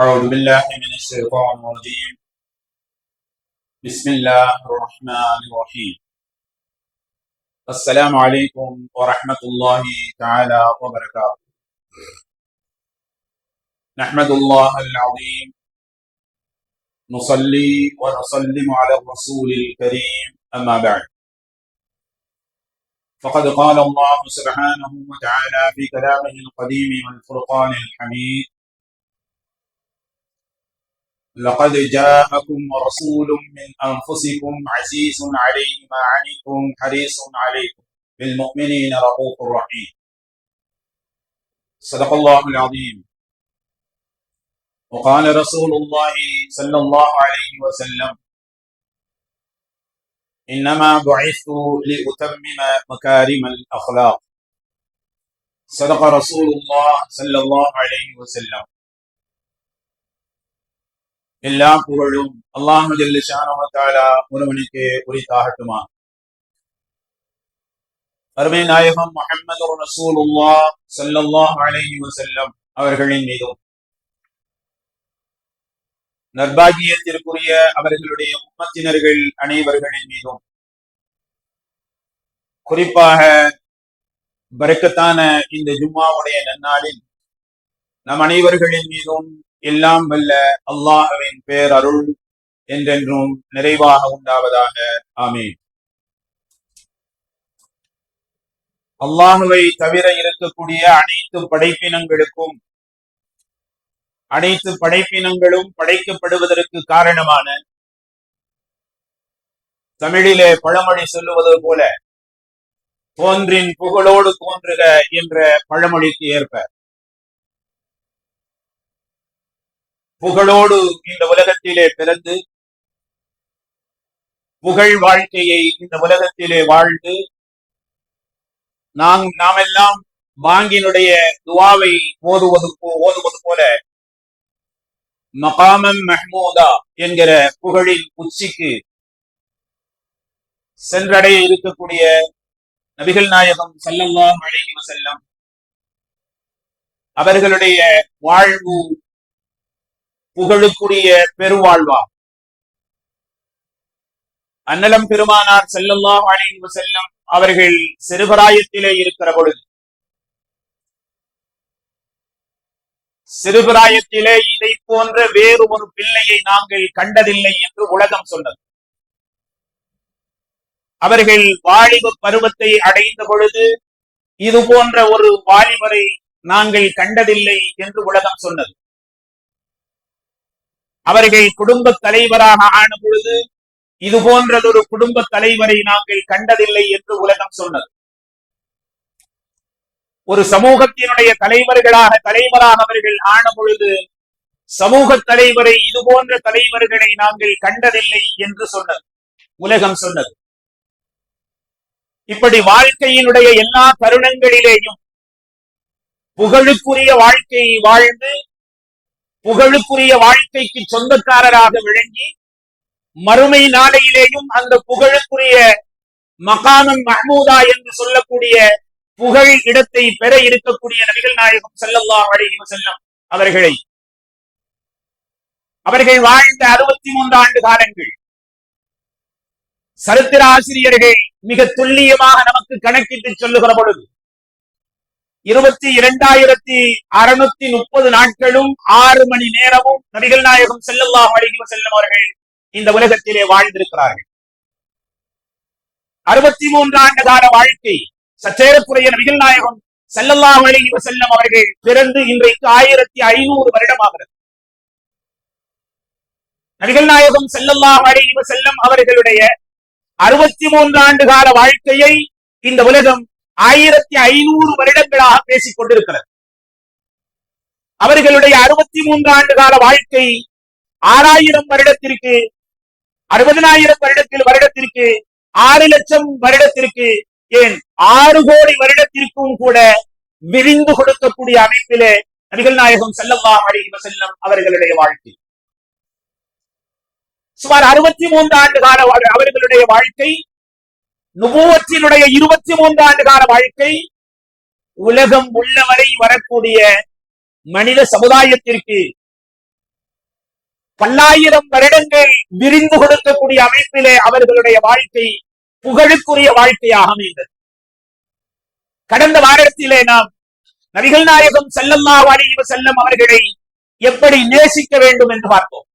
أعوذ بالله من الشيطان الرجيم. بسم الله الرحمن الرحيم. السلام عليكم ورحمة الله تعالى وبركاته. نحمد الله العظيم. نصلي ونسلم على الرسول الكريم. أما بعد. فقد قال الله سبحانه وتعالى في كلامه القديم والفرقان الحميد لقد جاءكم رسول من أنفسكم عزيز عليه ما عنتم حريص عليكم بالمؤمنين رؤوف رحيم. صدق الله العظيم. وقال رسول الله صلى الله عليه وسلم إنما بعثت لأتمم مكارم الأخلاق. صدق رسول الله صلى الله عليه وسلم. எல்லா புகழும் அல்லாஹு ஒருவனுக்கு உரித்தாகட்டுமா அருமை நாயகம் முஹம்மது ரசூலுல்லா ஸல்லல்லாஹு அலைஹி வஸல்லம் அவர்களின் மீதும் நர்பாகியத்திற்குரிய அவர்களுடைய உம்மத்தினர்கள் அனைவர்களின் மீதும் குறிப்பாக பறக்கத்தான இந்த ஜும்மாவுடைய நன்னாளில் நம் அனைவர்களின் மீதும் எல்லாம் வல்ல அல்லாஹவின் பேர் அருள் என்றென்றும் நிறைவாக உண்டாவதாக. ஆமீன். அல்லாஹுவை தவிர இருக்கக்கூடிய அனைத்து படைப்பினங்களுக்கும் அனைத்து படைப்பினங்களும் படைக்கப்படுவதற்கு காரணமான தமிழிலே பழமொழி சொல்லுவது போல தோன்றின் புகழோடு தோன்றுக என்ற பழமொழிக்கு ஏற்ப. புகழோடு இந்த உலகத்திலே பிறந்து புகழ் வாழ்க்கையை இந்த உலகத்திலே வாழ்ந்து நாம் நாமெல்லாம் பாங்கினுடைய துவாவை ஓதுவது போ- ஓதுவது போல மகாமம் மெஹ்மூதா என்கிற புகழின் உச்சிக்கு சென்றடைய இருக்கக்கூடிய நபிகள் நாயகம் ஸல்லல்லாஹு அலைஹி செல்லம் அவர்களுடைய வாழ்வு புகழுக்குரிய பெருவாழ்வா அன்னலம் பெருமானார் செல்லெல்லாம் அழைந்து செல்லம் அவர்கள் சிறுபராயத்திலே இருக்கிற பொழுது சிறுபிராயத்திலே இதை போன்ற வேறு ஒரு பிள்ளையை நாங்கள் கண்டதில்லை என்று உலகம் சொன்னது. அவர்கள் வாலிப பருவத்தை அடைந்த பொழுது இது போன்ற ஒரு வாலிபரை நாங்கள் கண்டதில்லை என்று உலகம் சொன்னது. அவர்கள் குடும்ப தலைவராக ஆன பொழுது இது போன்றதொரு குடும்ப தலைவரை நாங்கள் கண்டதில்லை என்று உலகம் சொன்னது. ஒரு சமூகத்தினுடைய தலைவர்களாக தலைவராக அவர்கள் ஆன பொழுது சமூக தலைவரை இது போன்ற தலைவர்களை நாங்கள் கண்டதில்லை என்று சொன்னது. உலகம் சொன்னது. இப்படி வாழ்க்கையினுடைய எல்லா தருணங்களிலேயும் புகழுக்குரிய வாழ்க்கையை வாழ்ந்து புகழுக்குரிய வாழ்க்கைக்கு சொந்தக்காரராக விளங்கி மறுமை நாளையிலேயும் அந்த புகழுக்குரிய மகானம் மஹமூதா என்று சொல்லக்கூடிய புகழ் இடத்தை பெற இருக்கக்கூடிய நபிகள் நாயகம் செல்லல்லா அலைஹி செல்லம் அவர்களை. அவர்கள் வாழ்ந்த அறுபத்தி மூன்று ஆண்டு காலங்கள். சரித்திர ஆசிரியர்கள் மிக துல்லியமாக நமக்கு கணக்கிட்டு சொல்லுகிற பொழுது இருபத்தி இரண்டாயிரத்தி அறுநூத்தி முப்பது நாட்களும் ஆறு மணி நேரமும் நபிகள் நாயகம் ஸல்லல்லாஹு அலைஹி செல்லும் அவர்கள் இந்த உலகத்திலே வாழ்ந்திருக்கிறார்கள். அறுபத்தி மூன்று ஆண்டு கால வாழ்க்கை சற்றேறக்குறைய நபிகள் நாயகம் ஸல்லல்லாஹு அலைஹி செல்லும் அவர்கள் பிறந்து இன்றைக்கு ஆயிரத்தி ஐநூறு வருடமாகிறது. நபிகள் நாயகம் ஸல்லல்லாஹு அலைஹி செல்லும் அவர்களுடைய அறுபத்தி மூன்று ஆண்டு கால வாழ்க்கையை இந்த உலகம் ஆயிரத்தி ஐநூறு வருடங்களாக பேசிக் கொண்டிருக்கிறது. அவர்களுடைய அறுபத்தி மூன்று ஆண்டு கால வாழ்க்கை ஆறாயிரம் வருடத்திற்கு அறுபதனாயிரம் வருடத்தில் வருடத்திற்கு ஆறு லட்சம் வருடத்திற்கு ஏன் ஆறு கோடி வருடத்திற்கும் கூட விரிந்து கொடுக்கக்கூடிய அமைப்பிலே நபிகள் நாயகம் ஸல்லல்லாஹு அழகி செல்லம் அவர்களுடைய வாழ்க்கை. சுமார் அறுபத்தி மூன்று ஆண்டு கால வாழ்- அவர்களுடைய வாழ்க்கை நுபுவத்தினுடைய இருபத்தி மூன்று ஆண்டு கால வாழ்க்கை உலகம் உள்ளவரை வரக்கூடிய மனித சமுதாயத்திற்கு பல்லாயிரம் வருடங்கள் விரிந்து கொடுக்கக்கூடிய அமைப்பிலே அவர்களுடைய வாழ்க்கை புகழுக்குரிய வாழ்க்கையாக அமைந்தது. கடந்த வாரத்திலே நாம் நபிகள் நாயகம் செல்லம்மா அலைஹி செல்லம் அவர்களை எப்படி நேசிக்க வேண்டும் என்று பார்ப்போம்.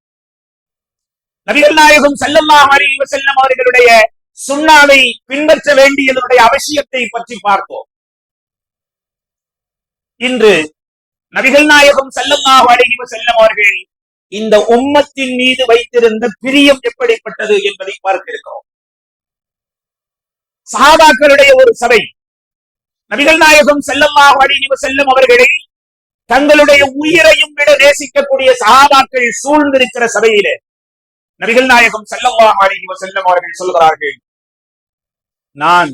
நபிகள் நாயகம் செல்லம்மா அலைஹி செல்லம் அவர்களுடைய சுண்ணாவை பின்பற்ற வேண்டியதனுடைய அவசியத்தை பற்றி பார்த்தோம். இன்று நபிகள் நாயகம் செல்லம்மா அலைஹி செல்லம் அவர்கள் இந்த உம்மத்தின் மீது வைத்திருந்த பிரியம் எப்படிப்பட்டது என்பதை பார்த்திருக்கிறோம். சஹாபாக்களுடைய ஒரு சபை நபிகள் நாயகம் செல்லல்லாஹு அலைஹி செல்லம் அவர்களை தங்களுடைய உயிரையும் விட நேசிக்கக்கூடிய சஹாபாக்கள் சூழ்ந்திருக்கிற சபையிலே நபிகள் நாயகம் செல்லம்மா அலைஹி செல்லம் அவர்கள் சொல்கிறார்கள் நான்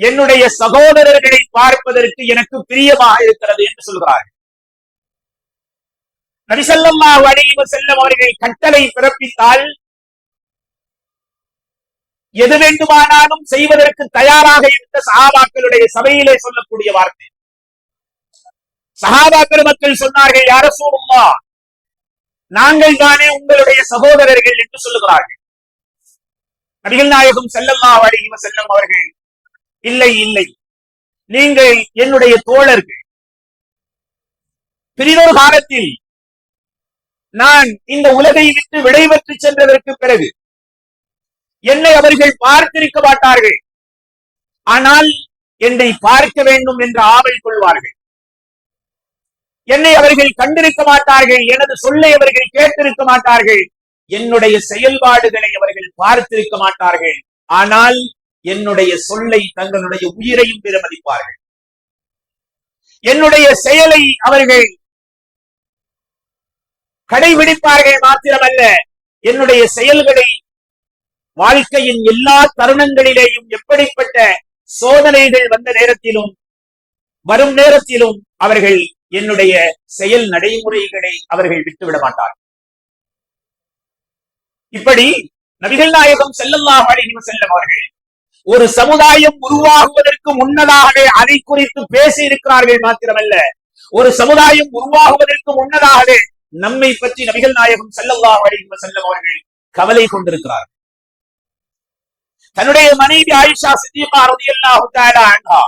என்னுடைய சகோதரர்களை பார்ப்பதற்கு எனக்கு பிரியமாக இருக்கிறது என்று சொல்கிறார்கள். நபிசல்லாஹு அலைஹி செல்லம் அவர்கள் கட்டளை பிறப்பித்தால் எது வேண்டுமானாலும் செய்வதற்கு தயாராக இருந்த சஹாபாக்களுடைய சபையிலே சொல்லக்கூடிய வார்த்தை. சகாபாக்கள் மக்கள் சொன்னார்கள் யார சூடுமா நாங்கள் தானே உங்களுடைய சகோதரர்கள் என்று சொல்லுகிறார்கள். நபிகள் நாயகம் செல்லம்மா அலைஹி செல்லம் அவர்கள் இல்லை இல்லை. நீங்கள் என்னுடைய தோழர்கள். பிரிதொரு காலத்தில் நான் இந்த உலகை விட்டு விடைபெற்று சென்றதற்கு பிறகு என்னை அவர்கள் பார்த்திருக்க மாட்டார்கள். ஆனால் என்னை பார்க்க வேண்டும் என்று ஆவல் கொள்வார்கள். என்னை அவர்கள் கண்டிருக்க மாட்டார்கள் எனது சொல்லை அவர்கள் கேட்டிருக்க மாட்டார்கள் என்னுடைய செயல்பாடுகளை அவர்கள் பார்த்திருக்க மாட்டார்கள் ஆனால் என்னுடைய சொல்லை தங்களுடைய உயிரையும் விரமதிப்பார்கள் என்னுடைய செயலை அவர்கள் கடைபிடிப்பார்கள் மாத்திரமல்ல என்னுடைய செயல்களை வாழ்க்கையின் எல்லா தருணங்களிலேயும் எப்படிப்பட்ட சோதனைகள் வந்த நேரத்திலும் வரும் நேரத்திலும் அவர்கள் என்னுடைய செயல் நடைமுறைகளை அவர்கள் விட்டுவிட மாட்டார்கள் இப்படி நபிகள் நாயகம் செல்லல்லாஹு அலைஹி செல்லம் அவர்கள் ஒரு சமுதாயம் உருவாகுவதற்கு முன்னதாகவே அதை குறித்து பேசி இருக்கிறார்கள் மாத்திரமல்ல. ஒரு சமுதாயம் உருவாகுவதற்கு முன்னதாகவே நம்மை பற்றி நபிகள் நாயகம் செல்லல்லாஹு அலைஹி செல்லம் அவர்கள் கவலை கொண்டிருக்கிறார்கள். தன்னுடைய மனைவி ஆயிஷா சித்திகா ரலியல்லாஹு தஆலா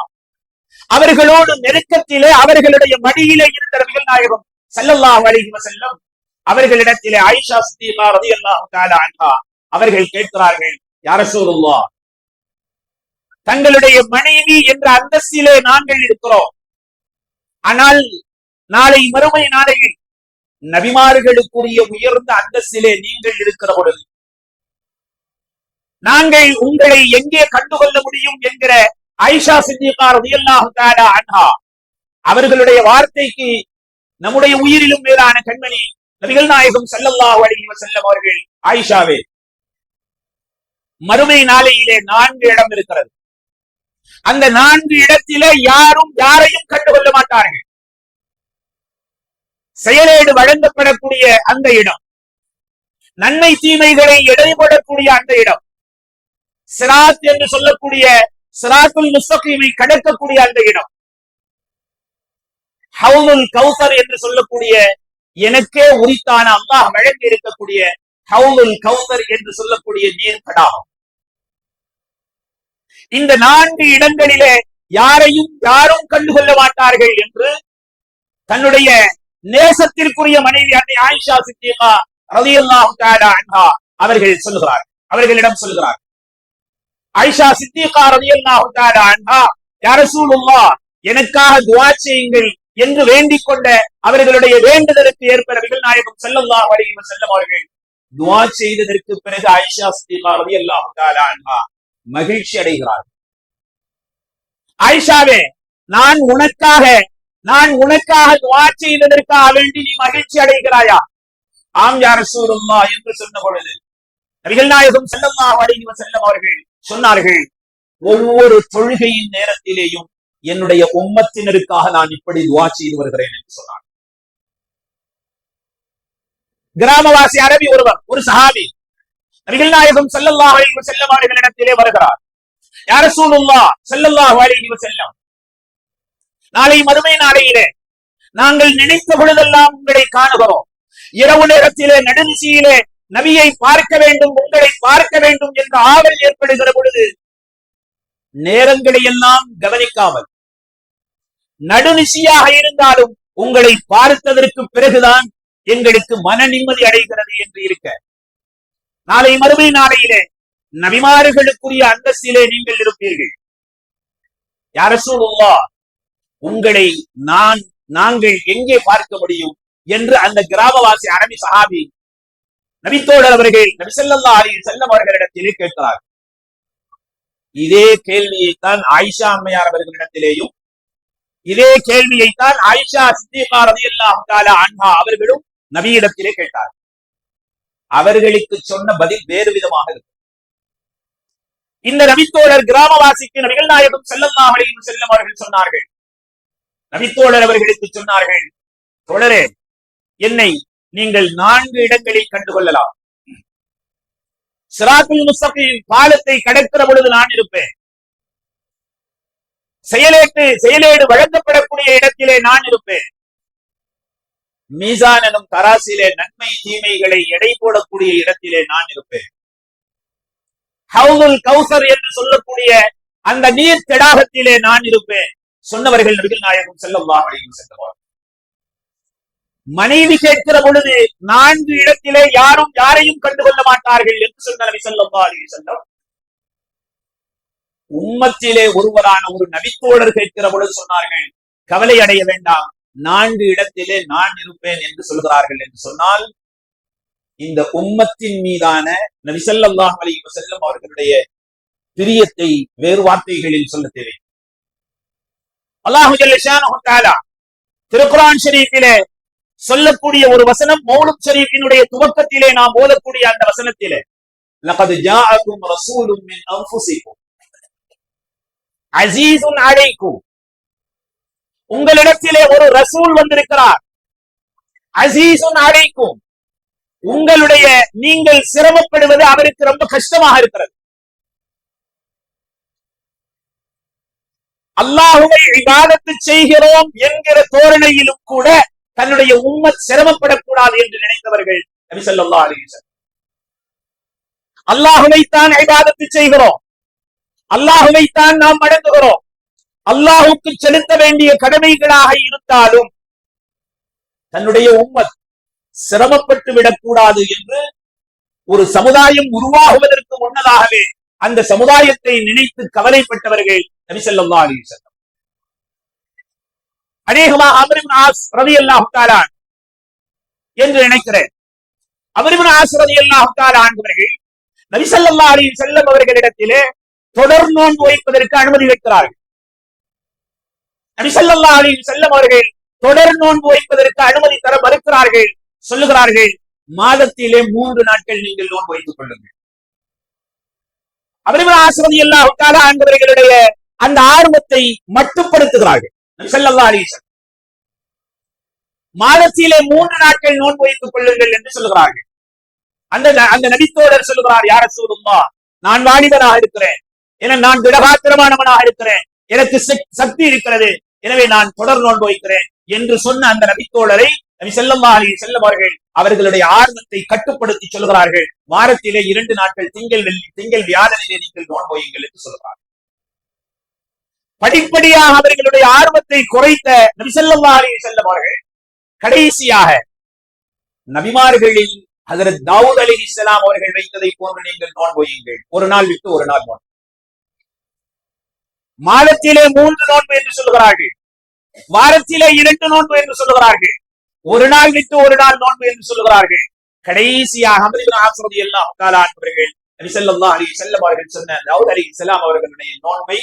அவர்களோடு நெருக்கத்திலே அவர்களுடைய மடியிலே இருந்த நபிகள் நாயகம் ஸல்லல்லாஹு அழகி செல்லும் அவர்களிடத்திலே ஆயிஷா சித்திகா ரலியல்லாஹு தஆலா அவர்கள் கேட்கிறார்கள் யார ரசூலுல்லாஹ் தங்களுடைய மனைவி என்ற அந்தஸ்திலே நாங்கள் இருக்கிறோம். ஆனால் நாளை மறுமை நாளையில் நபிமார்களுக்குரிய உயர்ந்த அந்தஸ்திலே நீங்கள் இருக்கிற பொழுது நாங்கள் உங்களை எங்கே கண்டுகொள்ள முடியும் என்கிற ஐஷா சித்திகா அன்ஹா. அவர்களுடைய வார்த்தைக்கு நம்முடைய உயிரிலும் மேலான கண்மணி நபிகள் நாயகம் ஸல்லல்லாஹு அலைஹி வஸல்லம் அவர்கள் ஆயிஷாவே. மறுமை நாளையிலே நான்கு இடம் இருக்கிறது. அந்த நான்கு இடத்திலே யாரும் யாரையும் கண்டுகொள்ள மாட்டார்கள். செயலேடு வழங்கப்படக்கூடிய அந்த இடம். நன்மை தீமைகளை எடைபடக்கூடிய அந்த இடம். சிராத் என்று சொல்லக்கூடிய சிராத்துல் முஸ்தகீமை கடக்கக்கூடிய அந்த இடம். ஹவுனுல் கௌசர் என்று சொல்லக்கூடிய எனக்கே உரித்தான அல்லாஹ் வழங்கி இருக்கக்கூடிய ஹவுனுல் கௌசர் என்று சொல்லக்கூடிய நீர் தடாகம் இந்த நான்கு இடங்களிலே யாரையும் யாரும் கண்டுகொள்ள மாட்டார்கள் என்று தன்னுடைய நேசத்திற்குரிய மனைவி அன்னை ஆயிஷா சித்திகா ரலியல்லாஹு அல்லாஹு அவர்கள் சொல்லுகிறார் அவர்களிடம் சொல்லுகிறார் ஐஷா சித்திகா ரலியல்லாஹு எனக்காக துவா செய்யுங்கள் என்று வேண்டிக் கொண்ட அவர்களுடைய வேண்டுதலுக்கு ஏற்ப நபிகள் நாயகம் செல்லல்லா வரையும் செல்லும் அவர்கள் துவா செய்ததற்கு பிறகு ஐஷா சித்திகா ரலியல்லாஹு மகிழ்ச்சி அடைகிறார் ஐஷாவே நான் உனக்காக நான் உனக்காக துவா செய்ததற்காக வேண்டி நீ மகிழ்ச்சி அடைகிறாயா? ஆம் யார் ரசூலுல்லாஹ் என்று சொன்ன பொழுது நபிகள் நாயகம் செல்லம்மா வடிவ செல்லம் அவர்கள் சொன்னார்கள் ஒவ்வொரு தொழுகையின் நேரத்திலேயும் என்னுடைய உம்மத்தினருக்காக நான் இப்படி துவா செய்து வருகிறேன் என்று சொன்னார் கிராமவாசி அரபி ஒருவர் ஒரு சஹாபி நபிகள் நாயகம் ஸல்லல்லாஹு அலைஹி வஸல்லம் அவர்களிடத்திலே வருகிறார். யார ரசூலுல்லாஹ் ஸல்லல்லாஹு அலைஹி வஸல்லம் நாளை மறுமை நாளையிலே நாங்கள் நினைத்த பொழுதெல்லாம் உங்களை காணுகிறோம். இரவு நேரத்திலே நடுநிசியிலே நபியை பார்க்க வேண்டும் உங்களை பார்க்க வேண்டும் என்ற ஆவல் ஏற்படுகிற பொழுது நேரங்களை எல்லாம் கவனிக்காமல் நடுநிசியாக இருந்தாலும் உங்களை பார்த்ததற்கு பிறகுதான் எங்களுக்கு மன நிம்மதி அடைகிறது என்று இருக்க. நாளை மறுமை நாளையிலே நபிமாறுகளுக்குரிய அந்தஸ்திலே நீங்கள் இருப்பீர்கள். யார சொல்லுவா உங்களை நான் நாங்கள் எங்கே பார்க்க முடியும் என்று அந்த கிராமவாசி அரபி சஹாபி நபித்தோழர் அவர்கள் நபிசல்லா அலி செல்லம் அவர்களிடத்திலே கேட்கிறார் இதே கேள்வியைத்தான் ஆயிஷா அம்மையார் அவர்களிடத்திலேயும் இதே கேள்வியைத்தான் ஆயிஷா சித்திகா ரதி தஆலா அன்ஹா அவர்களும் நபியிடத்திலே கேட்டார் அவர்களுக்கு சொன்ன பதில் வேறு விதமாக இருக்கும். இந்த நபித்தோழர் கிராமவாசிக்கு நபிகள் நாயகம் செல்லல்லா அலையும் செல்லம் அவர்கள் சொன்னார்கள். நபித்தோழர் அவர்களுக்கு சொன்னார்கள் தொடரே என்னை நீங்கள் நான்கு இடங்களில் கண்டுகொள்ளலாம். சிராத்துல் முஸ்தகின் பாலத்தை கடக்கிற பொழுது நான் இருப்பேன். செயலேட்டு செயலேடு வழங்கப்படக்கூடிய இடத்திலே நான் இருப்பேன். மீசான் எனும் தராசிலே நன்மை தீமைகளை எடை போடக்கூடிய இடத்திலே நான் இருப்பேன். ஹவுதுல் கௌசர் என்று சொல்லக்கூடிய அந்த நீர் தடாகத்திலே நான் இருப்பேன். சொன்னவர்கள் நபிகள் நாயகம் செல்லம் அலைஹி சென்றவர் மனைவி கேட்கிற பொழுது நான்கு இடத்திலே யாரும் யாரையும் கண்டுகொள்ள மாட்டார்கள் என்று சொன்ன நபி ஸல்லல்லாஹு உம்மத்திலே ஒருவரான ஒரு நபித்தோழர் கேட்கிற பொழுது சொன்னார்கள் கவலை அடைய வேண்டாம் நான்கு இடத்திலே நான் இருப்பேன் என்று சொல்கிறார்கள் என்று சொன்னால் இந்த உம்மத்தின் மீதான நபி ஸல்லல்லாஹு அவர்களுடைய பிரியத்தை வேறு வார்த்தைகளில் சொல்ல தேவை. அல்லாஹு திருக்குரான் ஷெரீஃபிலே சொல்லக்கூடிய ஒரு வசனம் மௌலுத் ஷரீஃபினுடைய துவக்கத்திலே நாம் ஓதக்கூடிய அந்த வசனத்திலே. லகத் உங்களிடத்திலே ஒரு ரசூல் வந்திருக்கிறார். அசீசுன் அழைக்கும் உங்களுடைய நீங்கள் சிரமப்படுவது அவருக்கு ரொம்ப கஷ்டமாக இருக்கிறது. அல்லாஹுவை விவாதத்து செய்கிறோம் என்கிற தோரணையிலும் கூட தன்னுடைய உம்மத் சிரமப்படக்கூடாது என்று நினைத்தவர்கள் நபி ஸல்லல்லாஹு அலைஹி அல்லாஹுவைத்தான் ஐபாதத்து செய்கிறோம். அல்லாஹுவைத்தான் நாம் வணங்குகிறோம் அல்லாஹுக்கு செலுத்த வேண்டிய கடமைகளாக இருந்தாலும் தன்னுடைய உம்மத் சிரமப்பட்டு விடக்கூடாது என்று ஒரு சமுதாயம் உருவாகுவதற்கு முன்னதாகவே அந்த சமுதாயத்தை நினைத்து கவலைப்பட்டவர்கள் நபிசல்லா அலிசன் அநேகமாக அமரின் ஆஸ் ரவி அல்லாஹு என்று நினைக்கிறேன். அமரின் ஆஸ் ரவி அல்லாஹு ஆண்டவர்கள் நபிசல்லா அலி செல்லம் அவர்களிடத்திலே தொடர் நோன்பு வைப்பதற்கு அனுமதி வைக்கிறார்கள். நபிசல்லா அலி செல்லம் அவர்கள் தொடர் நோன்பு வைப்பதற்கு அனுமதி தர மறுக்கிறார்கள். சொல்லுகிறார்கள் மாதத்திலே மூன்று நாட்கள் நீங்கள் நோன்பு வைத்துக் கொள்ளுங்கள். அவர்கள் ஆசிரதி அல்லாஹு ஆண்டவர்களுடைய அந்த ஆர்வத்தை மட்டுப்படுத்துகிறார்கள். ஸல்லல்லாஹு மாதத்திலே மூன்று நாட்கள் நோன்பு வைத்துக் கொள்ளுங்கள் என்று சொல்லுகிறார்கள். அந்த அந்த நபித்தோழர் சொல்லுகிறார் யார சூருமா நான் வாலிபனாக இருக்கிறேன். என நான் திடகாத்திரமானவனாக இருக்கிறேன். எனக்கு சக்தி இருக்கிறது. எனவே நான் தொடர் நோன்பு வைக்கிறேன். என்று சொன்ன அந்த நபித்தோழரை நபி செல்லம்மா அலைஹி செல்லம் அவர்களுடைய ஆர்வத்தை கட்டுப்படுத்தி சொல்கிறார்கள் வாரத்திலே இரண்டு நாட்கள் திங்கள் வெள்ளி திங்கள் வியாழனிலே நீங்கள் நோன்பு வையுங்கள் என்று சொல்கிறார்கள் படிப்படியாக அவர்களுடைய ஆர்வத்தை குறைத்த நபிசல்லி அலி செல்லம் அவர்கள் கடைசியாக நபிமார்களில் ஹதரத் தாவூத் அலி இஸ்லாம் அவர்கள் வைத்ததை போன்று நீங்கள் நோன்பொய்யுங்கள் ஒரு நாள் விட்டு ஒரு நாள் நோன்பு. மாதத்திலே மூன்று நோன்பு என்று சொல்கிறார்கள் வாரத்திலே இரண்டு நோன்பு என்று சொல்கிறார்கள் ஒரு நாள் விட்டு ஒரு நாள் நோன்பு என்று சொல்கிறார்கள் கடைசியாக அமரிபின் எல்லாம் காலான்பவர்கள் நபிசல்லா அலி செல்லம் அவர்கள் சொன்ன தாவூத் அலி இஸ்லாம் அவர்களுடைய நோன்பை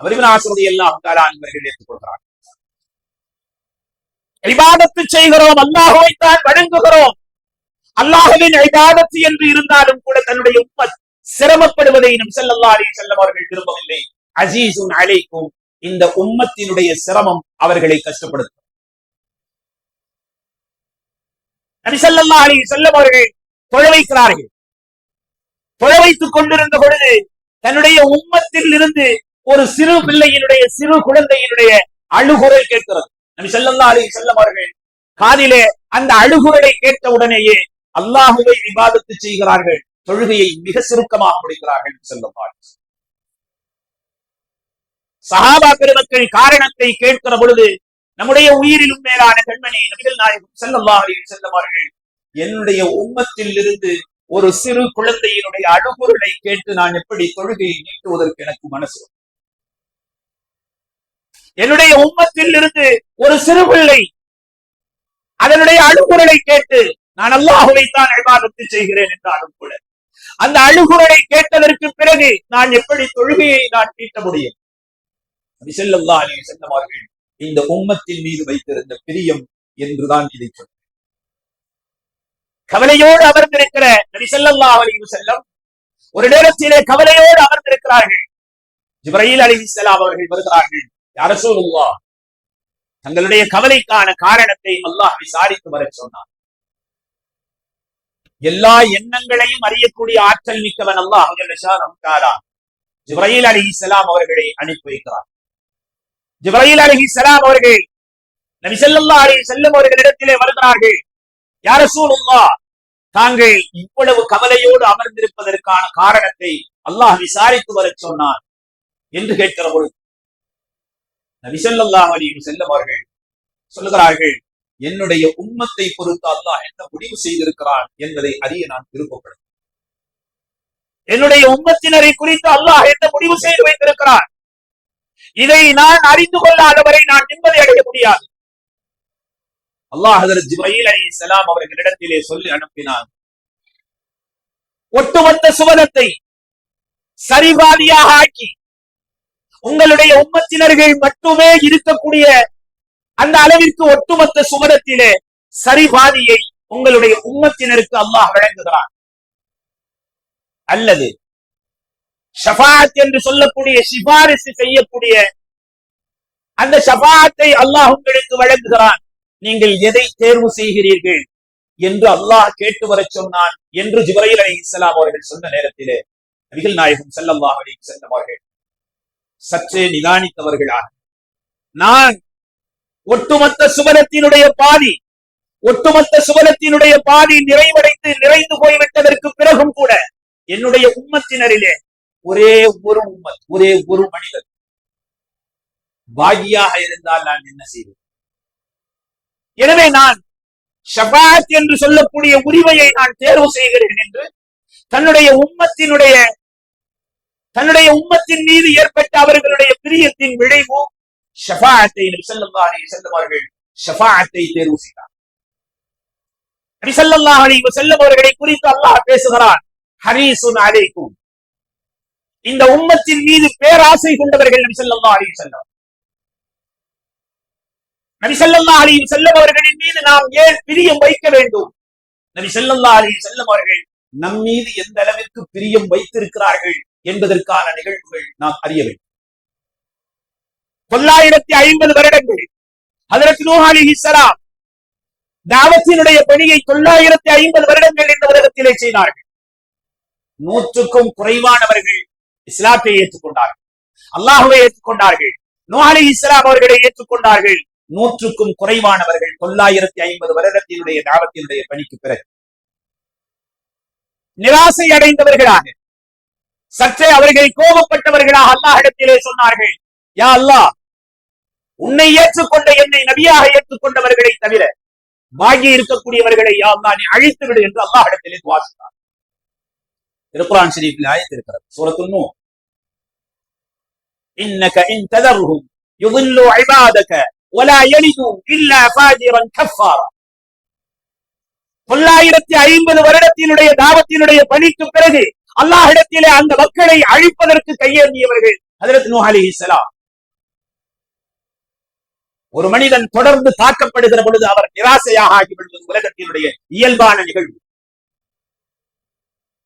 அவரின் ஆசிரதி எல்லாம் காலான்பர்கள் ஏற்றுக்கொள்கிறார் இபாதத்து செய்கிறோம் அல்லாஹுவைத்தான் வழங்குகிறோம் அல்லாஹுவின் ஐபாதத்து என்று இருந்தாலும் கூட தன்னுடைய உம்மத் சிரமப்படுவதை நம் செல்லல்லா அலி செல்லம் அவர்கள் விரும்பவில்லை. அசீசுன் அலைக்கும் இந்த உம்மத்தினுடைய சிரமம் அவர்களை கஷ்டப்படுத்தும். நபி அலி செல்லம் அவர்கள் தொழவைக்கிறார்கள் தொழவைத்துக் கொண்டிருந்த பொழுது தன்னுடைய உம்மத்தில் இருந்து ஒரு சிறு பிள்ளையினுடைய சிறு குழந்தையினுடைய அழுகுரல் கேட்கிறது. நம்ம செல்லல்லா அலி வஸல்லம் அவர்கள் காதிலே அந்த அழுகுரலை கேட்ட உடனேயே அல்லாஹுவை விவாதத்து செய்கிறார்கள். தொழுகையை மிக சுருக்கமாக முடிக்கிறார்கள் செல்லும் சஹாபா பெருமக்கள் காரணத்தை கேட்கிற பொழுது நம்முடைய உயிரிலும் மேலான கண்மணி நபிகள் நாயகம் செல்லல்லா செல்லவார்கள் என்னுடைய உம்மத்தில் இருந்து ஒரு சிறு குழந்தையினுடைய அழுகுரலை கேட்டு நான் எப்படி தொழுகையை நீட்டுவதற்கு எனக்கு மனசு வரும். என்னுடைய உம்மத்தில் இருந்து ஒரு சிறு பிள்ளை அதனுடைய அழுகுரலை கேட்டு நான் அல்லாஹுவைத்தான் இபாதத்து செய்கிறேன் என்றாலும் கூட அந்த அழுகுரலை கேட்டதற்கு பிறகு நான் எப்படி தொழுகையை நான் தீட்ட முடியும்? நபி ஸல்லல்லாஹு அலைஹி அவர்கள் இந்த உம்மத்தின் மீது வைத்திருந்த பிரியம் என்றுதான் இதை சொன்னார். கவலையோடு அமர்ந்திருக்கிற நபி ஸல்லல்லாஹு செல்லம் ஒரு நேரத்திலே கவலையோடு அமர்ந்திருக்கிறார்கள். ஜிப்ரஹீல் அலி இஸ்லாம் அவர்கள் வருகிறார்கள். யா தங்களுடைய கவலைக்கான காரணத்தை அல்லாஹ் விசாரித்து வர சொன்னார் எல்லா எண்ணங்களையும் அறியக்கூடிய ஆற்றல் மிக்கவன் அல்லாஹ் ஜிப்ரஹீல் அலி இஸ்லாம் அவர்களை அனுப்பி வைக்கிறார். ஜிப்ரஹீல் அலி இஸ்லாம் அவர்கள் நபி ஸல்லல்லாஹு அலைஹி செல்லும் அவர்களிடத்திலே வருகிறார்கள். யா ரசூலுல்லாஹ் தாங்கள் இவ்வளவு கவலையோடு அமர்ந்திருப்பதற்கான காரணத்தை அல்லாஹ் விசாரித்து வரச் சொன்னான் என்று கேட்கிற பொழுது நபிசல்லாஹ் ஸல்லல்லாஹு அலைஹி சொல்லுகிறார்கள் என்னுடைய உம்மத்தை பொறுத்து அல்லாஹ் என்ன முடிவு செய்திருக்கிறான் என்பதை அறிய நான் விருப்பப்படுகிறேன் என்னுடைய உம்மத்தினரை குறித்து அல்லாஹ் என்ன முடிவு செய்து வைத்திருக்கிறான்? இதை நான் அறிந்து கொள்ளாதவரை நான் நிம்மதி அடைய முடியாது. அல்லாஹ் ஜிப்ரஹீல் அலி இஸ்லாம் அவர்களிடத்திலே சொல்லி அனுப்பினான் ஒட்டுமொத்த சுவனத்தை சரிபாதியாக ஆக்கி உங்களுடைய உம்மத்தினர்கள் மட்டுமே இருக்கக்கூடிய அந்த அளவிற்கு ஒட்டுமொத்த சுவரத்திலே சரிபாதியை உங்களுடைய உம்மத்தினருக்கு அல்லாஹ் வழங்குகிறான். அல்லது ஷபாத் என்று சொல்லக்கூடிய சிபாரிசு செய்யக்கூடிய அந்த ஷபாத்தை அல்லாஹ் உங்களுக்கு வழங்குகிறான். நீங்கள் எதை தேர்வு செய்கிறீர்கள் என்று அல்லாஹ் கேட்டு வரச் சொன்னான் என்று ஜிப்ரயில் அலி இஸ்லாம் அவர்கள் சொன்ன நேரத்திலே. நபிகள் நாயகம் ஸல்லல்லாஹு அலைஹி வஸல்லம் அவர்கள் சற்றே நிதானித்தவர்களாக. நான் ஒட்டுமொத்த சுவனத்தினுடைய பாதி ஒட்டுமொத்த சுவனத்தினுடைய பாதி நிறைவடைந்து நிறைந்து போய்விட்டதற்கு பிறகும் கூட என்னுடைய உம்மத்தினரிலே ஒரே ஒரு உம்மத் ஒரே ஒரு மனிதர் பாகியாக இருந்தால் நான் என்ன செய்வேன்? எனவே நான் ஷபாத் என்று சொல்லக்கூடிய உரிமையை நான் தேர்வு செய்கிறேன் என்று தன்னுடைய உம்மத்தினுடைய தன்னுடைய உம்மத்தின் மீது ஏற்பட்ட அவர்களுடைய பிரியத்தின் விளைவு ஷபாத்தை ஸல்லல்லாஹு அலைஹி வஸல்லம் அவர்கள் ஷபாத்தை தேர்வு செய்தார். நபி அலி அலைஹி அவர்களை குறித்து அல்லாஹ் பேசுகிறான். ஹரீசுன் அலைக்கும். இந்த உம்மத்தின் மீது பேராசை கொண்டவர்கள் நபிசல்லா அலி அலைஹி வஸல்லம். நபி ஸல்லல்லாஹு அவர்களின் மீது நாம் ஏன் பிரியம் வைக்க வேண்டும்? நபி செல்லல்லா அலைஹி வஸல்லம் அவர்கள் நம் மீது எந்த அளவிற்கு பிரியம் வைத்திருக்கிறார்கள்? என்பதற்கான நிகழ்வுகள் நாம் அறிய வேண்டும். தொள்ளாயிரத்தி ஐம்பது வருடங்கள் அதற்கு நூஹ் அலைஹிஸ்ஸலாம் தாவத்தினுடைய பணியை தொள்ளாயிரத்தி ஐம்பது வருடங்கள் இந்த உலகத்திலே செய்தார்கள். நூற்றுக்கும் குறைவானவர்கள் இஸ்லாத்தை ஏற்றுக்கொண்டார்கள். அல்லாஹுவை ஏற்றுக்கொண்டார்கள். நூஹ் இஸ்லாம் அவர்களை ஏற்றுக்கொண்டார்கள். நூற்றுக்கும் குறைவானவர்கள் தொள்ளாயிரத்தி ஐம்பது வருடத்தினுடைய தாவத்தினுடைய பணிக்கு பிறகு. நிராசை அடைந்தவர்களாக சற்றே அவர்கள் கோபப்பட்டவர்களாக அல்லாஹிடத்திலே சொன்னார்கள் யா அல்லாஹ் உன்னை ஏற்றுக்கொண்ட என்னை நபியாக ஏற்றுக்கொண்டவர்களை தவிர பாகி இருக்கக்கூடியவர்களை யா அல்லாஹ் நீ அழித்து விடு என்று அல்லாஹிடத்திலே துவாசித்தார் திருக்குரான் ஷரீஃபில் ஆயத்து இருக்கிறது சூரத்து நூ இன்னக இன் ததர்ஹும் யுதில்லு இபாதக ولا يلدوا إلا فاجرا كفارا தொள்ளாயிரத்தி ஐம்பது வருடத்தினுடைய தாவத்தினுடைய பணிக்கு பிறகு அல்லாஹிடத்திலே அந்த மக்களை அழிப்பதற்கு கையேந்தியவர்கள் ஹதரத் நூஹ் ஒரு மனிதன் தொடர்ந்து தாக்கப்படுகிற பொழுது அவர் நிராசையாக ஆகிவிடுவது உலகத்தினுடைய இயல்பான நிகழ்வு.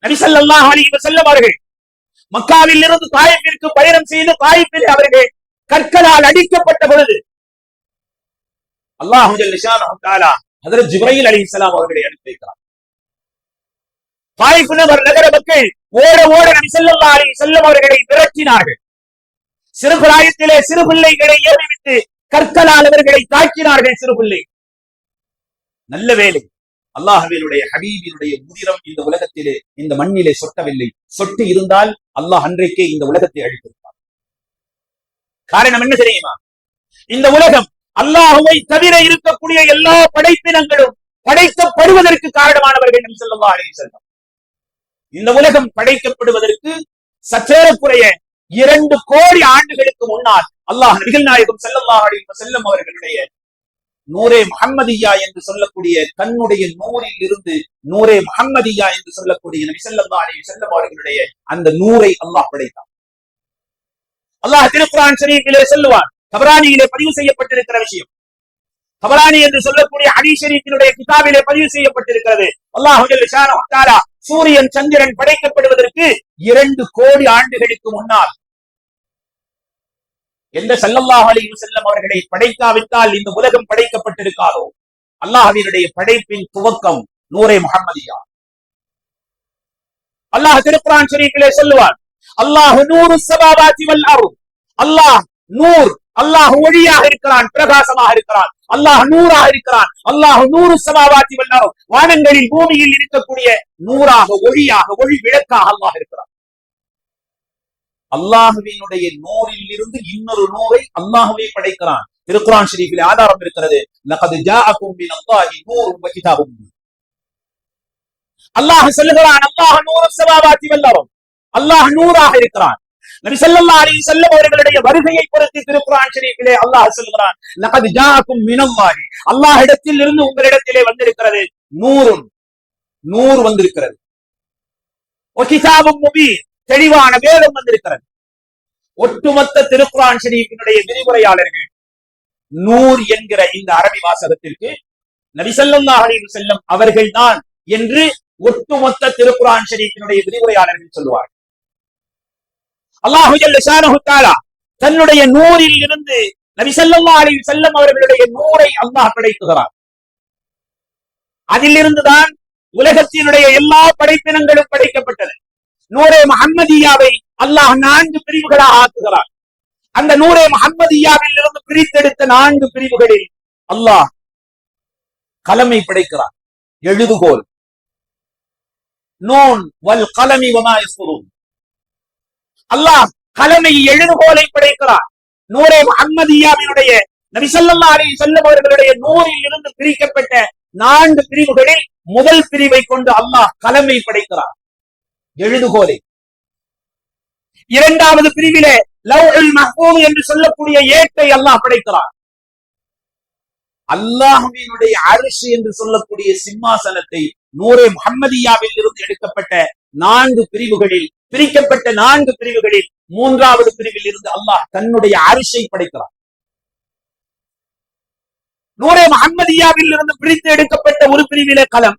நபி ஸல்லல்லாஹு அலைஹி அவர்கள் மக்காவில் இருந்து தாயிப்பிற்கு பயணம் செய்து தாயிப்பில் அவர்கள் கற்களால் அடிக்கப்பட்ட பொழுது அல்லாஹு ஜல்லிஷானஹு தஆலா ஹஜரத் அவர்களை அனுப்பி வைக்கிறார் தாயிஃப் நகர மக்கள் ஓட ஓட நபி ஸல்லல்லாஹு அலைஹி வஸல்லம் அவர்களை விரட்டினார்கள். சிறு பிராயத்திலே சிறு பிள்ளைகளை ஏறிவிட்டு கற்களால் அவர்களை தாக்கினார்கள் சிறு பிள்ளை. நல்ல வேலை. அல்லாஹவினுடைய ஹபீபினுடைய உதிரம் இந்த உலகத்திலே இந்த மண்ணிலே சொட்டவில்லை. சொட்டு இருந்தால் அல்லாஹ் அன்றைக்கே இந்த உலகத்தை அழித்திருப்பார் காரணம் என்ன தெரியுமா? இந்த உலகம் அல்லாஹுவை தவிர இருக்கக்கூடிய எல்லா படைப்பினங்களும் படைக்கப்படுவதற்கு காரணமானவர்கள் நம் செல்லும் அலைஹி இந்த உலகம் படைக்கப்படுவதற்கு சற்றேறக்குறைய இரண்டு கோடி ஆண்டுகளுக்கு முன்னால் அல்லாஹ் நபிகள் நாயகம் செல்லல்லாஹ் அலைஹி அவர்களுடைய நூரே முஹம்மதியா என்று சொல்லக்கூடிய தன்னுடைய நூறில் இருந்து நூரே முஹம்மதியா என்று சொல்லக்கூடிய நபி ஸல்லல்லாஹு அலைஹி வஸல்லம் அவர்களுடைய அந்த நூரை அல்லாஹ் படைத்தான். அல்லாஹ் திருக்குரான் ஷரீஃபிலே சொல்லுவான் தபரானியிலே பதிவு செய்யப்பட்டிருக்கிற விஷயம். தபராணி என்று சொல்லக்கூடிய ஹடி ஷரீஃபினுடைய கிதாபிலே பதிவு செய்யப்பட்டிருக்கிறது. அல்லாஹ் ஜல்ல ஷானஹு தஆலா சூரியன் சந்திரன் படைக்கப்படுவதற்கு இரண்டு கோடி ஆண்டுகளுக்கு முன்னால். எந்த செல்லல்லாஹ் அலைஹி செல்லம் அவர்களை படைக்காவிட்டால் இந்த உலகம் படைக்கப்பட்டிருக்காதோ? அல்லாஹவினுடைய படைப்பின் துவக்கம் நூரே முகமதியா அல்லாஹ் திருக்குரான் ஷரீஃபிலே சொல்லுவான் அல்லாஹ் நூறு சமாவாதி வல் அல்லாஹ் நூர் அல்லாஹ் ஒளியாக இருக்கிறான் பிரகாசமாக இருக்கிறான். அல்லாஹ் நூறாக இருக்கிறான். அல்லாஹ் நூறு சமாவாத்தி வல் வானங்களில் பூமியில் இருக்கக்கூடிய நூறாக ஒளியாக ஒளி விளக்காக அல்லாஹ் இருக்கிறான். அல்லாஹுவினுடைய நூறில் இருந்து இன்னொரு நூறை அல்லாஹுவே படைக்கிறான். திருக்குரான் ஷரீஃபில் ஆதாரம் இருக்கிறது. லகது மின் அல்லாஹி அல்லாஹ் சொல்லுகிறான் அல்லாஹ் நூறு சமாவாத்தி வல்லரும் அல்லாஹ் நூறாக இருக்கிறான். நபி ஸல்லல்லாஹு அலைஹி அவர்களுடைய வருகையை பொறுத்து திருக்குரான் ஷரீஃபிலே அல்லாஹ் சொல்லுகிறான் லகது அல்லாஹ் இடத்தில் இருந்து உங்களிடத்திலே வந்திருக்கிறது நூறும் நூறு வந்திருக்கிறது. தெளிவான வேதம் வந்திருக்கிறது. ஒட்டுமொத்த திருக்குரான் ஷரீஃபினுடைய விரிவுரையாளர்கள் நூர் என்கிற இந்த அரபி வாசகத்திற்கு நபிசல்லாஹ் அலைஹி வஸல்லம் அவர்கள்தான் என்று ஒட்டுமொத்த திருக்குரான் ஷரீஃபினுடைய விரிவுரையாளர்கள் சொல்லுவார்கள். அல்லாஹு தன்னுடைய நூறில் இருந்து நபி ஸல்லல்லாஹு செல்லம் அவர்களுடைய நூரை அல்லாஹ் படைக்குகிறார் அதிலிருந்துதான் உலகத்தினுடைய எல்லா படைப்பினங்களும் படைக்கப்பட்டது நூரே மஹம்மதியாவை அல்லாஹ் நான்கு பிரிவுகளாக ஆக்குகிறார் அந்த நூரே மஹம்மதியாவில் இருந்து பிரித்தெடுத்த நான்கு பிரிவுகளில் அல்லாஹ் கலமை படைக்கிறார் எழுதுகோல். நூன் வல் கலமி வமா அல்லாஹ் கலமை எழுதுகோலை படைக்கிறார். நூரே முஹம்மதியாவினுடைய நபிசல்லா அலி செல்லும் அவர்களுடைய நூறில் இருந்து பிரிக்கப்பட்ட நான்கு பிரிவுகளில் முதல் பிரிவை கொண்டு அல்லாஹ் கலமை படைக்கிறார். எழுதுகோலை இரண்டாவது பிரிவிலே லவ்ஹுல் மஹ்பூஸ் என்று சொல்லக்கூடிய ஏட்டை அல்லாஹ் படைக்கிறார். அல்லாஹ்வினுடைய அரிசி என்று சொல்லக்கூடிய சிம்மாசனத்தை நூரே முஹம்மதியாவில் இருந்து எடுக்கப்பட்ட நான்கு பிரிவுகளில் பிரிக்கப்பட்ட நான்கு பிரிவுகளில் மூன்றாவது பிரிவில் இருந்து அல்லாஹ் தன்னுடைய அரிசை படைக்கிறார் நூரே முஹம்மதியாவில் இருந்து பிரித்து எடுக்கப்பட்ட ஒரு பிரிவிலே கலம்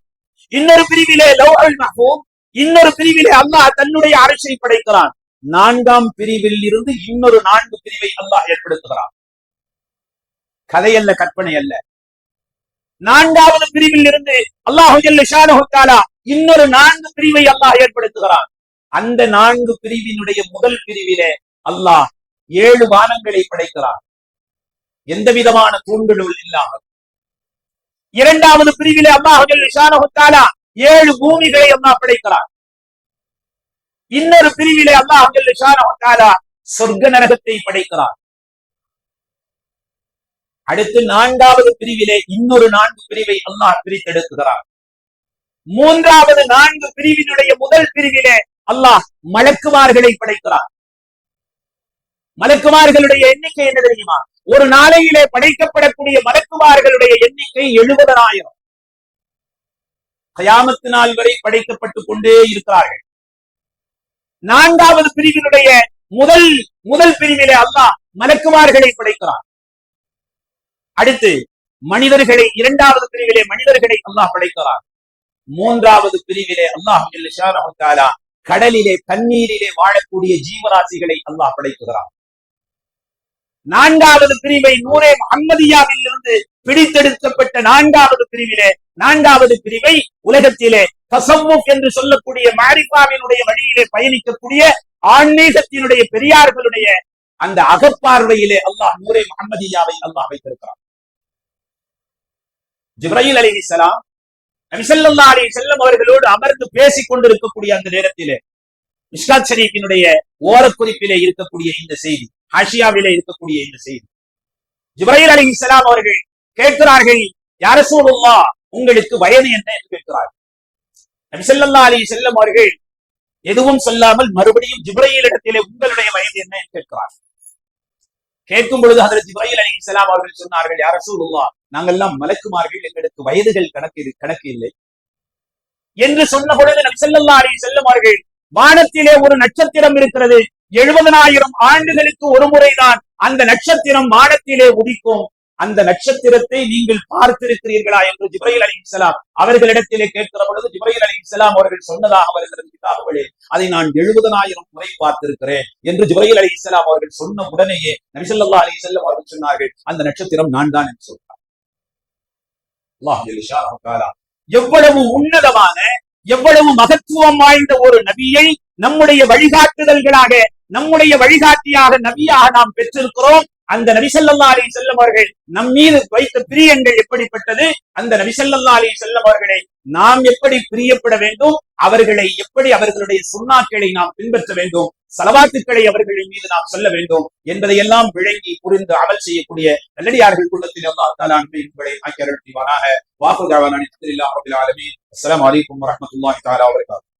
இன்னொரு பிரிவிலே லௌஹல் மஹூம் இன்னொரு பிரிவிலே அல்லாஹ் தன்னுடைய அரிசை படைக்கிறான். நான்காம் பிரிவில் இருந்து இன்னொரு நான்கு பிரிவை அல்லாஹ் ஏற்படுத்துகிறான். கதையல்ல கற்பனை அல்ல. நான்காவது பிரிவில் இருந்து அல்லாஹு ஜல்ல ஷானஹு இன்னொரு நான்கு பிரிவை அல்லாஹ் ஏற்படுத்துகிறான். அந்த நான்கு பிரிவினுடைய முதல் பிரிவிலே அல்லாஹ் ஏழு வானங்களை படைக்கிறான். எந்த விதமான தூண்டுதல் இல்லாமல். இரண்டாவது பிரிவிலே அல்லாஹு ஏழு பூமிகளை அல்லாஹ் படைக்கிறார் இன்னொரு பிரிவிலே அல்லாஹ் சொர்க்க நரகத்தை படைக்கிறார் அடுத்து நான்காவது பிரிவிலே இன்னொரு நான்கு பிரிவை அல்லாஹ் பிரித்தெடுக்குகிறார் மூன்றாவது நான்கு பிரிவினுடைய முதல் பிரிவிலே அல்லாஹ் மலக்குமார்களை படைக்கிறார் மலக்குமார்களுடைய எண்ணிக்கை என்ன தெரியுமா? ஒரு நாளையிலே படைக்கப்படக்கூடிய மலக்குமார்களுடைய எண்ணிக்கை எழுபதனாயிரம் கயாமத்து நாள் வரை படைக்கப்பட்டுக் கொண்டே இருக்கிறார்கள். நான்காவது பிரிவினுடைய முதல் முதல் பிரிவிலே அல்லாஹ் மலக்குமார்களை படைக்கிறார் அடுத்து மனிதர்களை இரண்டாவது பிரிவிலே மனிதர்களை அல்லாஹ் படைக்கிறார் மூன்றாவது பிரிவிலே அல்லாஹ் கடலிலே தண்ணீரிலே வாழக்கூடிய ஜீவராசிகளை அல்லாஹ் படைத்துகிறான். நான்காவது பிரிவை நூரே முஹம்மதியாவில் இருந்து பிடித்தெடுக்கப்பட்ட நான்காவது பிரிவிலே நான்காவது பிரிவை உலகத்திலே தசம்முக் என்று சொல்லக்கூடிய மாரிபாவினுடைய வழியிலே பயணிக்கக்கூடிய ஆன்மீகத்தினுடைய பெரியார்களுடைய அந்த அகப்பார்வையிலே அல்லாஹ் நூரே முஹம்மதியாவை அல்லாஹ் வைத்திருக்கிறான். ஜிப்ரஹில் அலி இஸ்லாம் ஸல்லல்லாஹு செல்லம் அவர்களோடு அமர்ந்து பேசிக் கொண்டிருக்கக்கூடிய அந்த நேரத்திலே மிஷ்காத் ஷரீஃபினுடைய ஓரக்குறிப்பிலே இருக்கக்கூடிய இந்த செய்தி ஹாஷியாவிலே இருக்கக்கூடிய இந்த செய்தி. ஜுபைர் அலி இஸ்லாம் அவர்கள் கேட்கிறார்கள் யார ரசூலுல்லாஹ் உங்களுக்கு வயது என்ன? என்று கேட்கிறார்கள் நபிசல்லா அலி செல்லம் அவர்கள் எதுவும் சொல்லாமல் மறுபடியும் ஜிப்ரையில் இடத்திலே உங்களுடைய வயது என்ன? என்று கேட்கிறார். கேட்கும் பொழுது அதில் ஜிப்ரையில் அலி இஸ்லாம் அவர்கள் சொன்னார்கள் யார ரசூலுல்லாஹ் நாங்கள்லாம் மலக்குமார்கள் எங்களுக்கு வயதுகள் கணக்கு கணக்கு இல்லை. என்று சொன்ன பொழுது நபி ஸல்லல்லாஹு அலைஹி வானத்திலே ஒரு நட்சத்திரம் இருக்கிறது எழுபதனாயிரம் ஆண்டுகளுக்கு ஒரு முறைதான் அந்த நட்சத்திரம் வானத்திலே உதிக்கும். அந்த நட்சத்திரத்தை நீங்கள் பார்த்திருக்கிறீர்களா என்று ஜிப்ரயில் அலி இஸ்லாம் அவர்களிடத்திலே கேட்கிற பொழுது ஜிப்ரயில் அலி இஸ்லாம் அவர்கள் சொன்னதாக வருகிறது கிதாபுகளே அதை நான் எழுபதனாயிரம் முறை பார்த்திருக்கிறேன் என்று ஜிப்ரயில் அலி இஸ்லாம் அவர்கள் சொன்ன உடனேயே நபிசல்லா அலி இஸ்லாம் அவர்கள் சொன்னார்கள் அந்த நட்சத்திரம் நான் தான் என்று சொல்றார் எவ்வளவு உன்னதமான எவ்வளவு மகத்துவம் வாய்ந்த ஒரு நபியை நம்முடைய வழிகாட்டுதல்களாக நம்முடைய வழிகாட்டியாக நபியாக நாம் பெற்றிருக்கிறோம். அந்த நபி ஸல்லல்லாஹு அலைஹி வஸல்லம் அவர்கள் நம் மீது வைத்த பிரியங்கள் எப்படிப்பட்டது? அந்த நபி ஸல்லல்லாஹு அலைஹி வஸல்லம் அவர்களை நாம் எப்படி பிரியப்பட வேண்டும்? அவர்களை எப்படி அவர்களுடைய சுண்ணாக்களை நாம் பின்பற்ற வேண்டும்? சலவாத்துக்களை அவர்களின் மீது நாம் சொல்ல வேண்டும் என்பதை எல்லாம் விளங்கி புரிந்து அமல் செய்யக்கூடிய நல்லடியார்கள் குள்ளத்தில் அல்லாஹ் தஆலா அன்பை உங்களை ஆக்கியருள் அலமீன் அஸ்லாம் வலைக்கம் அலமதுல்லாஹி தாலா ஆலமீன்